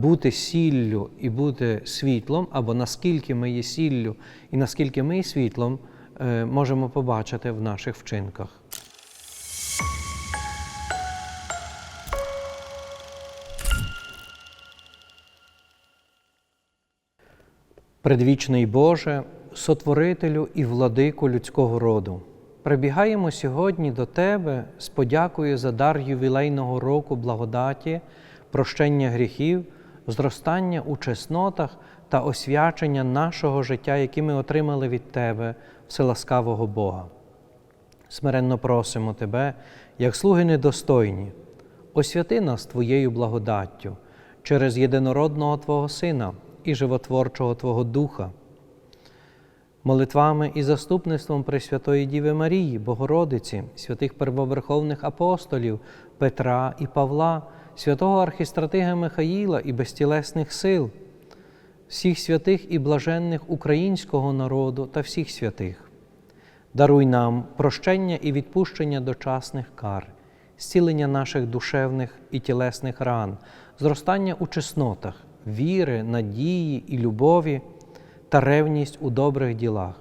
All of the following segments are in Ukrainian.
бути сіллю і бути світлом, або наскільки ми є сіллю і наскільки ми є світлом, е, можемо побачити в наших вчинках. Предвічний Боже, сотворителю і владику людського роду, прибігаємо сьогодні до Тебе з подякою за дар ювілейного року благодаті, прощення гріхів, зростання у чеснотах та освячення нашого життя, які ми отримали від Тебе, вселаскавого Бога. Смиренно просимо Тебе, як слуги недостойні, освяти нас Твоєю благодаттю через єдинородного Твого Сина і животворчого Твого Духа. Молитвами і заступництвом Пресвятої Діви Марії, Богородиці, святих первоверховних апостолів Петра і Павла, святого архістратига Михаїла і безтілесних сил, всіх святих і блаженних українського народу та всіх святих. Даруй нам прощення і відпущення дочасних кар, зцілення наших душевних і тілесних ран, зростання у чеснотах, віри, надії і любові та ревність у добрих ділах,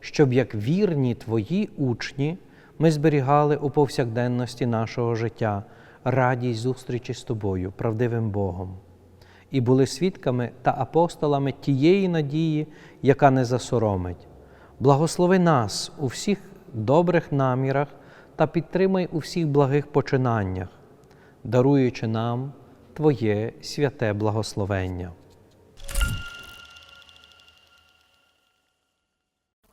щоб як вірні Твої учні ми зберігали у повсякденності нашого життя радість зустрічі з Тобою, правдивим Богом, і були свідками та апостолами тієї надії, яка не засоромить. Благослови нас у всіх добрих намірах та підтримай у всіх благих починаннях, даруючи нам Твоє святе благословення.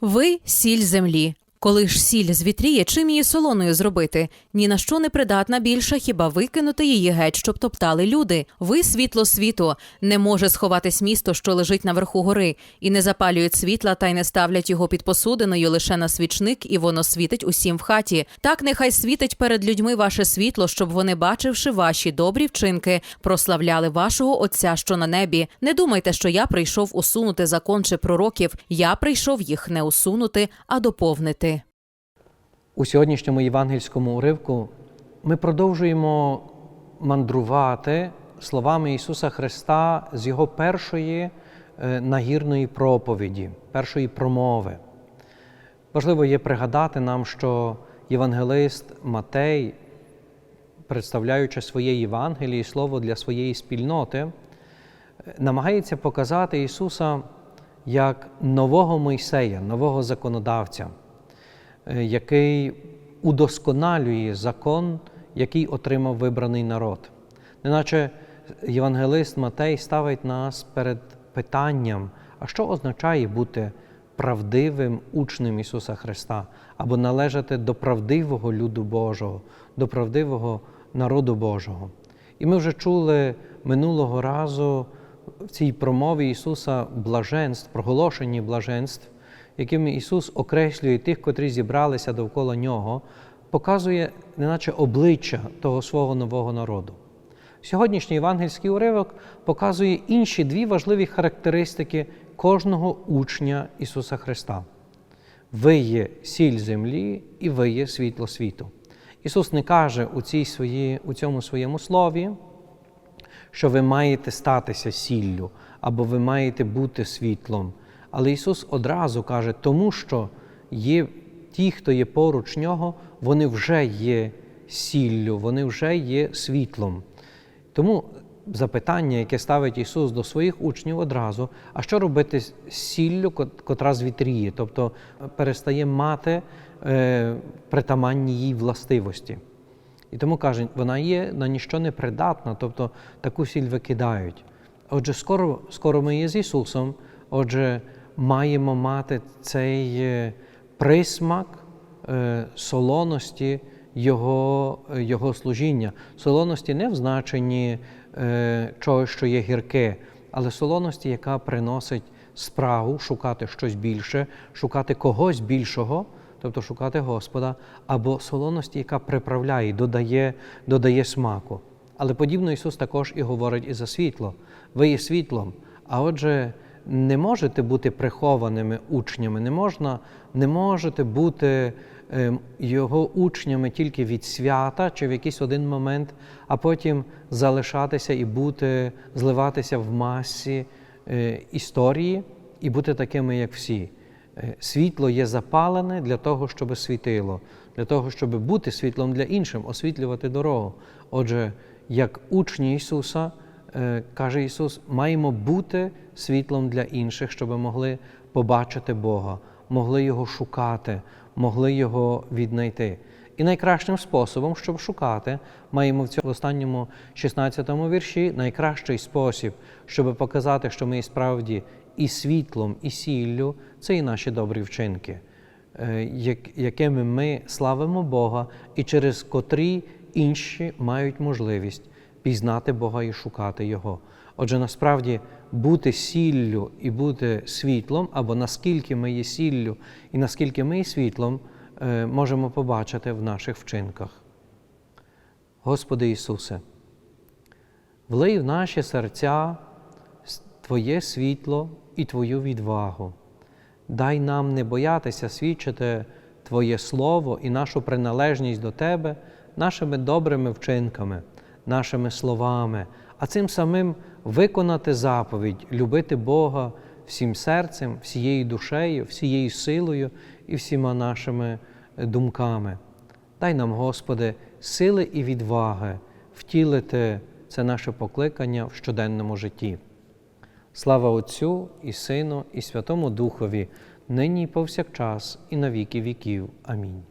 Ви сіль землі. Коли ж сіль звітріє, чим її солоною зробити? Ні на що не придатна більше, хіба викинути її геть, щоб топтали люди. Ви світло світу. Не може сховатись місто, що лежить наверху гори, і не запалюють світла та й не ставлять його під посудиною лише на свічник, і воно світить усім в хаті. Так нехай світить перед людьми ваше світло, щоб вони, бачивши ваші добрі вчинки, прославляли вашого Отця, що на небі. Не думайте, що я прийшов усунути закон чи пророків. Я прийшов їх не усунути, а доповнити. У сьогоднішньому євангельському уривку ми продовжуємо мандрувати словами Ісуса Христа з Його першої е, нагірної проповіді, першої промови. Важливо є пригадати нам, що євангелист Матей, представляючи своє Євангеліє, слово для своєї спільноти, е, намагається показати Ісуса як нового Мойсея, нового законодавця. Е, який удосконалює закон, який отримав вибраний народ. Неначе євангелист Матей ставить нас перед питанням, а що означає бути правдивим учнем Ісуса Христа або належати до правдивого люду Божого, до правдивого народу Божого. І ми вже чули минулого разу в цій промові Ісуса блаженств, проголошенні блаженств якими Ісус окреслює тих, котрі зібралися довкола Нього, показує неначе обличчя того свого нового народу. Сьогоднішній євангельський уривок показує інші дві важливі характеристики кожного учня Ісуса Христа. Ви є сіль землі і ви є світло світу. Ісус не каже у, цій свої, у цьому своєму слові, що ви маєте статися сіллю або ви маєте бути світлом. Але Ісус одразу каже, тому що є ті, хто є поруч нього, вони вже є сіллю, вони вже є світлом. Тому запитання, яке ставить Ісус до своїх учнів одразу, а що робити з сіллю, котра звітріє, тобто перестає мати е, притаманні їй властивості. І тому каже, вона є на ніщо не придатна, тобто таку сіль викидають. Отже, скоро, скоро ми є з Ісусом, отже, маємо мати цей е, присмак е, солоності Його його служіння. Солоності не в значенні е, чогось, що є гірке, але солоності, яка приносить спрагу шукати щось більше, шукати когось більшого, тобто шукати Господа, або солоності, яка приправляє, додає, додає смаку. Але подібно Ісус також і говорить і за світло. Ви є світлом. А отже, не можете бути прихованими учнями, не можна, не можете бути е, його учнями тільки від свята чи в якийсь один момент, а потім залишатися і бути, зливатися в масі е, історії і бути такими, як всі. Е, Світло є запалене для того, щоб світило, для того, щоб бути світлом для іншим, освітлювати дорогу. Отже, як учні Ісуса, каже Ісус, маємо бути світлом для інших, щоб могли побачити Бога, могли Його шукати, могли Його віднайти. І найкращим способом, щоб шукати, маємо в цьому останньому 16 вірші найкращий спосіб, щоб показати, що ми і справді і світлом, і сіллю це і наші добрі вчинки, е, якими ми славимо Бога, і через котрі інші мають можливість пізнати Бога і шукати Його. Отже, насправді бути сіллю і бути світлом, або наскільки ми є сіллю і наскільки ми є світлом, е, можемо побачити в наших вчинках. Господи Ісусе, влий в наші серця Твоє світло і Твою відвагу. Дай нам не боятися свідчити Твоє Слово і нашу приналежність до Тебе нашими добрими вчинками, нашими словами, а цим самим виконати заповідь, любити Бога всім серцем, всією душею, всією силою і всіма нашими е, думками. Дай нам, Господи, сили і відваги втілити це наше покликання в щоденному житті. Слава Отцю і Сину, і Святому Духові, нині і повсякчас, і на віки віків. Амінь.